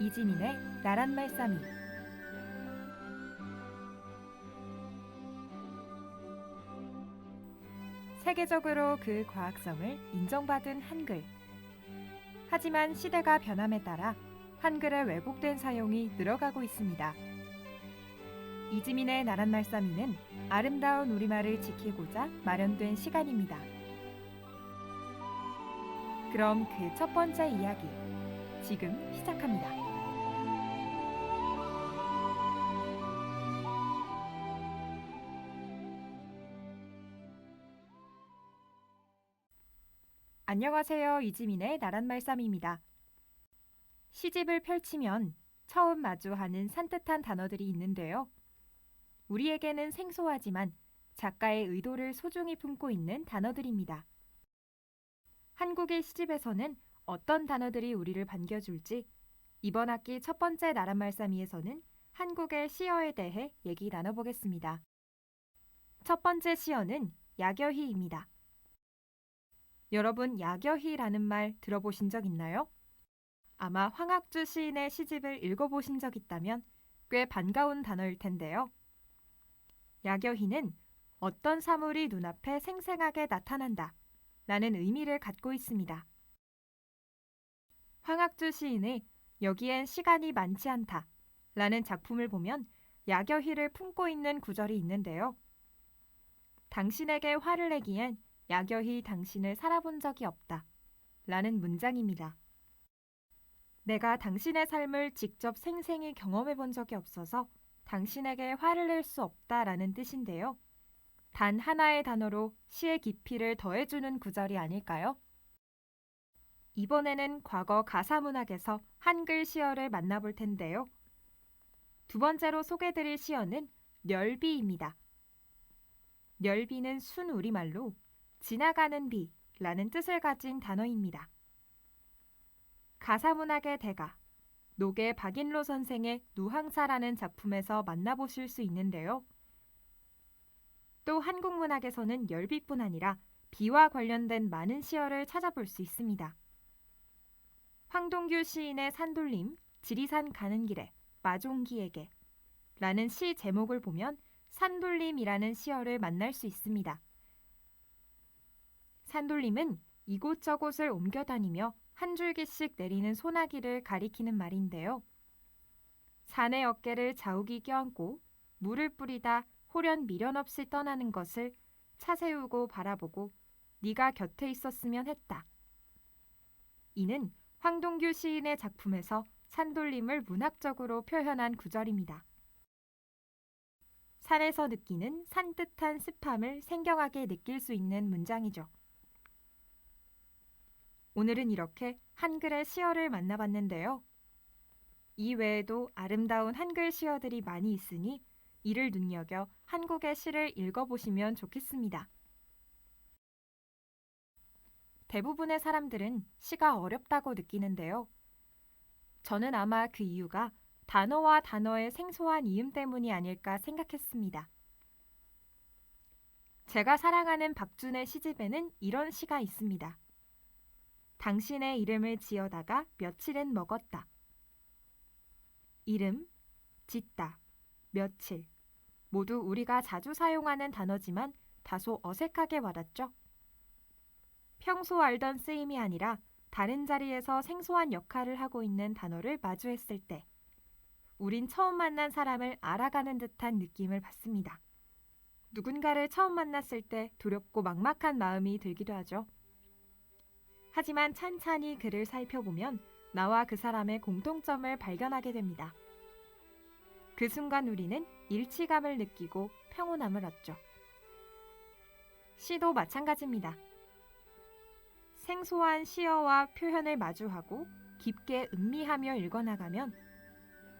이지민의 나란 말싸미 세계적으로 그 과학성을 인정받은 한글. 하지만 시대가 변함에 따라 한글의 왜곡된 사용이 늘어가고 있습니다. 이지민의 나란 말싸미는 아름다운 우리말을 지키고자 마련된 시간입니다. 그럼 그 첫 번째 이야기 지금 시작합니다. 안녕하세요. 이지민의 나란 말싸미입니다. 시집을 펼치면 처음 마주하는 산뜻한 단어들이 있는데요. 우리에게는 생소하지만 작가의 의도를 소중히 품고 있는 단어들입니다. 한국의 시집에서는 어떤 단어들이 우리를 반겨줄지 이번 학기 첫 번째 나란 말싸미에서는 한국의 시어에 대해 얘기 나눠보겠습니다. 첫 번째 시어는 야겨희입니다. 여러분 야겨희라는 말 들어보신 적 있나요? 아마 황학주 시인의 시집을 읽어보신 적 있다면 꽤 반가운 단어일 텐데요. 야겨희는 어떤 사물이 눈앞에 생생하게 나타난다 라는 의미를 갖고 있습니다. 황학주 시인의 여기엔 시간이 많지 않다 라는 작품을 보면 야겨희를 품고 있는 구절이 있는데요. 당신에게 화를 내기엔 야겨히 당신을 살아본 적이 없다 라는 문장입니다. 내가 당신의 삶을 직접 생생히 경험해 본 적이 없어서 당신에게 화를 낼 수 없다라는 뜻인데요. 단 하나의 단어로 시의 깊이를 더해주는 구절이 아닐까요? 이번에는 과거 가사문학에서 한글 시어를 만나볼 텐데요. 두 번째로 소개드릴 시어는 멸비입니다. 멸비는 순 우리말로 지나가는 비라는 뜻을 가진 단어입니다. 가사문학의 대가 노계 박인로 선생의 누항사라는 작품에서 만나보실 수 있는데요. 또 한국 문학에서는 열비뿐 아니라 비와 관련된 많은 시어를 찾아볼 수 있습니다. 황동규 시인의 산돌림, 지리산 가는 길에 마종기에게 라는 시 제목을 보면 산돌림이라는 시어를 만날 수 있습니다. 산돌림은 이곳저곳을 옮겨 다니며 한 줄기씩 내리는 소나기를 가리키는 말인데요. 산의 어깨를 자욱이 껴안고 물을 뿌리다 호련 미련 없이 떠나는 것을 차세우고 바라보고 네가 곁에 있었으면 했다. 이는 황동규 시인의 작품에서 산돌림을 문학적으로 표현한 구절입니다. 산에서 느끼는 산뜻한 습함을 생경하게 느낄 수 있는 문장이죠. 오늘은 이렇게 한글의 시어를 만나봤는데요. 이 외에도 아름다운 한글 시어들이 많이 있으니 이를 눈여겨 한국의 시를 읽어보시면 좋겠습니다. 대부분의 사람들은 시가 어렵다고 느끼는데요. 저는 아마 그 이유가 단어와 단어의 생소한 이음 때문이 아닐까 생각했습니다. 제가 사랑하는 박준의 시집에는 이런 시가 있습니다. 당신의 이름을 지어다가 며칠은 먹었다. 이름, 짓다, 며칠. 모두 우리가 자주 사용하는 단어지만 다소 어색하게 와닿죠? 평소 알던 쓰임이 아니라 다른 자리에서 생소한 역할을 하고 있는 단어를 마주했을 때, 우린 처음 만난 사람을 알아가는 듯한 느낌을 받습니다. 누군가를 처음 만났을 때 두렵고 막막한 마음이 들기도 하죠. 하지만 찬찬히 그를 살펴보면 나와 그 사람의 공통점을 발견하게 됩니다. 그 순간 우리는 일치감을 느끼고 평온함을 얻죠. 시도 마찬가지입니다. 생소한 시어와 표현을 마주하고 깊게 음미하며 읽어나가면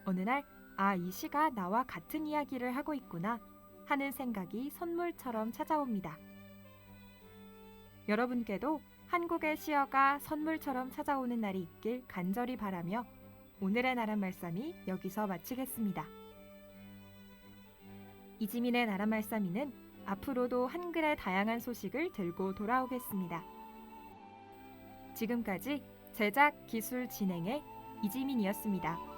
어느 날, 아, 이 시가 나와 같은 이야기를 하고 있구나 하는 생각이 선물처럼 찾아옵니다. 여러분께도 한국의 시어가 선물처럼 찾아오는 날이 있길 간절히 바라며 오늘의 나란 말씀이 여기서 마치겠습니다. 이지민의 나란 말씀이는 앞으로도 한글의 다양한 소식을 들고 돌아오겠습니다. 지금까지 제작 기술 진행의 이지민이었습니다.